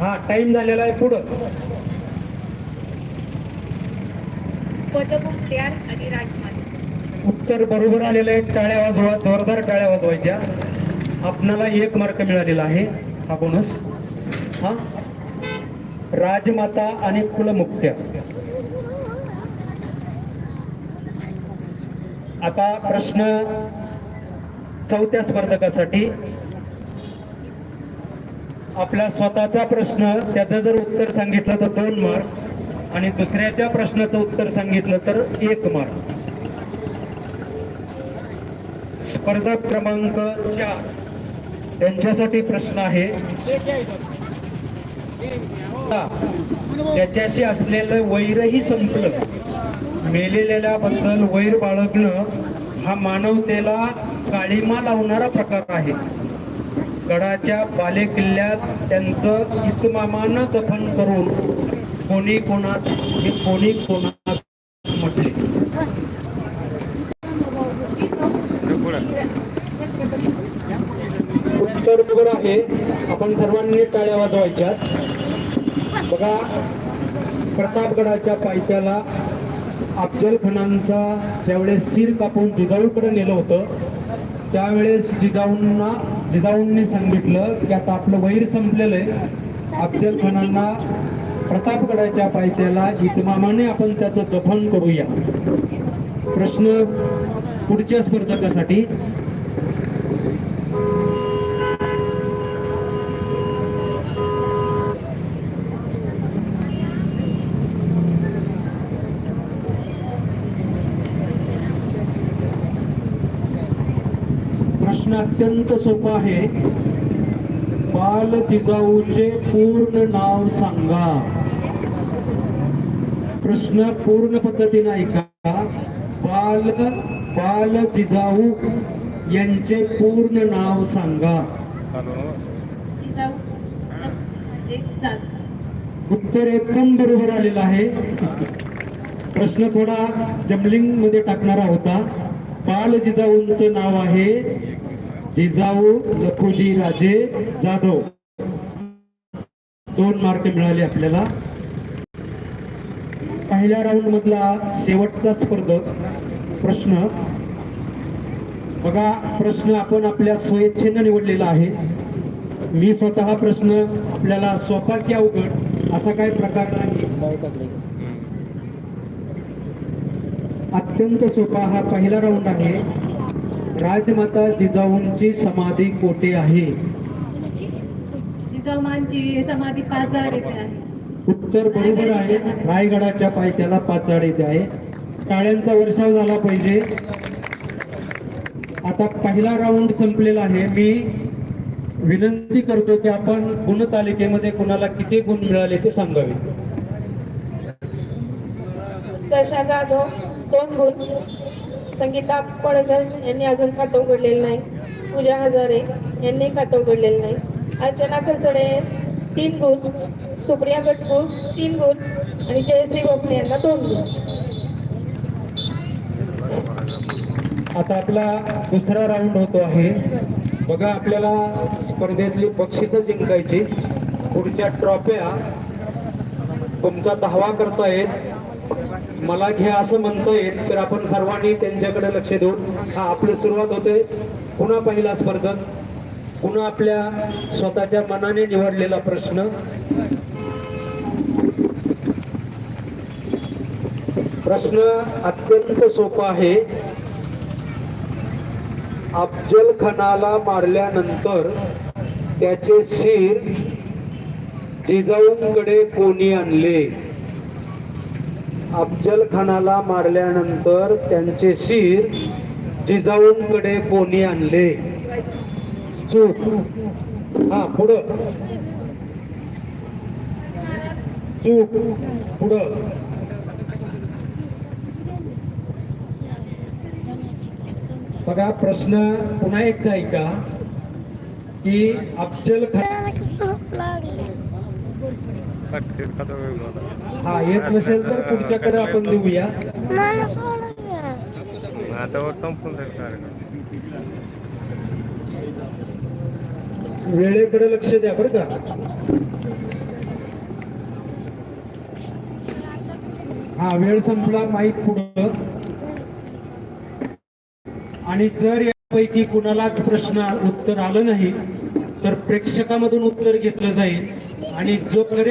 हा टाइम झालेला आहे पुढं. उत्तर बरोबर आलेलं आहे टाळ्या वाजवा जोरदार टाळ्या वाजवायच्या. आपणाला एक मार्क मिळालेला आहे हा बोनस हा? राजमाता आणि कुलमुक्त्या. आता प्रश्न चौथ्या स्पर्धकासाठी. आपला स्वतःचा प्रश्न त्याचं जर उत्तर सांगितलं तर दोन मार्क आणि दुसऱ्याच्या प्रश्नाचं उत्तर सांगितलं तर एक मार्क. स्पर्धा क्रमांक चार. त्यांच्यासाठी प्रश्न आहे. त्याच्याशी असलेलं वैरही संपलं. मेलेल्या बद्दल वैर बाळगणं हा मानवतेला काळीमा लावणारा प्रकार आहे. गडाच्या बालेकिल्ल्यात त्यांचं इतमामानं दफन करून कोणी कोणात कोणी कोणात म्हटले? उत्तर बरोबर आहे. आपण सर्वांनी टाळ्या वाजवायच्या बघा प्रतापगडाच्या पायथ्याला अफजल खानांचा ज्यावेळेस सीर कापून जिजाऊकडे नेलं होतं त्यावेळेस जिजाऊंना जिजाऊंनी सांगितलं की आता आपलं वैर संपलेलं आहे. अफजल खानांना प्रतापगडाच्या पायथ्याला इतमामाने आपण त्याचं दफन करूया. प्रश्न पुढच्या स्पर्धकासाठी. प्रश्न अत्यंत सोपा आहे. बाल जिजाऊचे पूर्ण नाव सांगा. प्रश्न पूर्ण पद्धतीने ऐका. बाल बाल जिजाऊ यांचे पूर्ण नाव सांगा. म्हणजे उत्तर एकदम बरोबर आलेलं आहे. प्रश्न थोडा जमलिंगमध्ये टाकणारा होता. बाल जिजाऊंचं नाव आहे जिजाऊ लखोजी राजे जाधव. दोन मार्क मिळाले आपल्याला. पहिल्या राऊंड मधला शेवटचा स्पर्धक प्रश्न. बघा प्रश्न आपण आपल्या स्वयच्छेनं निवडलेला आहे. मी स्वतः प्रश्न आपल्याला सोपा की अवघड असा काही प्रकार नाही. अत्यंत सोपा हा पहिला राऊंड आहे. राजमाता जिजाऊंची समाधी कोठे आहे? जिजाऊमांची समाधी पाच झाड येथे आहे. उत्तर बरोबर आहे. रायगडाच्या पायथ्याला पाचाड येथे आहे. टाळ्यांचा वर्षाव झाला पाहिजे. आता पहिला राऊंड संपलेला आहे. मी विनंती करतो की आपण गुणतालिकेमध्ये कुणाला किती गुण मिळाले ते सांगावे. दोन गुण. संगीता पडघर यांनी अजून खातं उघडलेलं नाही. पूजा हजारे यांनी खातं उघडलेलं नाही. अर्चना खरचडे तीन गुण. सुप्रिया गटकू तीन गुण. आणि जयश्री गोखले यांना दोन गुण. आता आपला दुसरा राऊंड होतो आहे. बघा आपल्याला स्पर्धेतली बक्षिसं जिंकायची. पुढच्या ट्रॉफ्या तुमचा धावा करतायत. मला घ्या असं म्हणतोय तर आपण सर्वांनी त्यांच्याकडे लक्ष देऊन हा आपली सुरुवात होते पुन्हा पहिला स्पर्धक पुन्हा आपल्या स्वतःच्या मनाने निवडलेला प्रश्न. प्रश्न अत्यंत सोपा आहे. अफजल खानाला मारल्यानंतर त्याचे शिर जिजाऊंकडे कोणी आणले? अफजल खानाला मारल्यानंतर त्यांचे शिर जिजाऊंकडे कोणी आणले? चूक. हा पुढं. चूक. पुढं. बघा प्रश्न पुन्हा एकदा ऐका की अफजल खान हा येत नसेल तर आपण लिहूया वेळेकडे लक्ष द्या बरं का. हा वेळ संपला माहीत पुढं. आणि जर यापैकी कुणालाच प्रश्न उत्तर आलं नाही तर प्रेक्षकामधून उत्तर घेतलं जाईल. आणि जो करे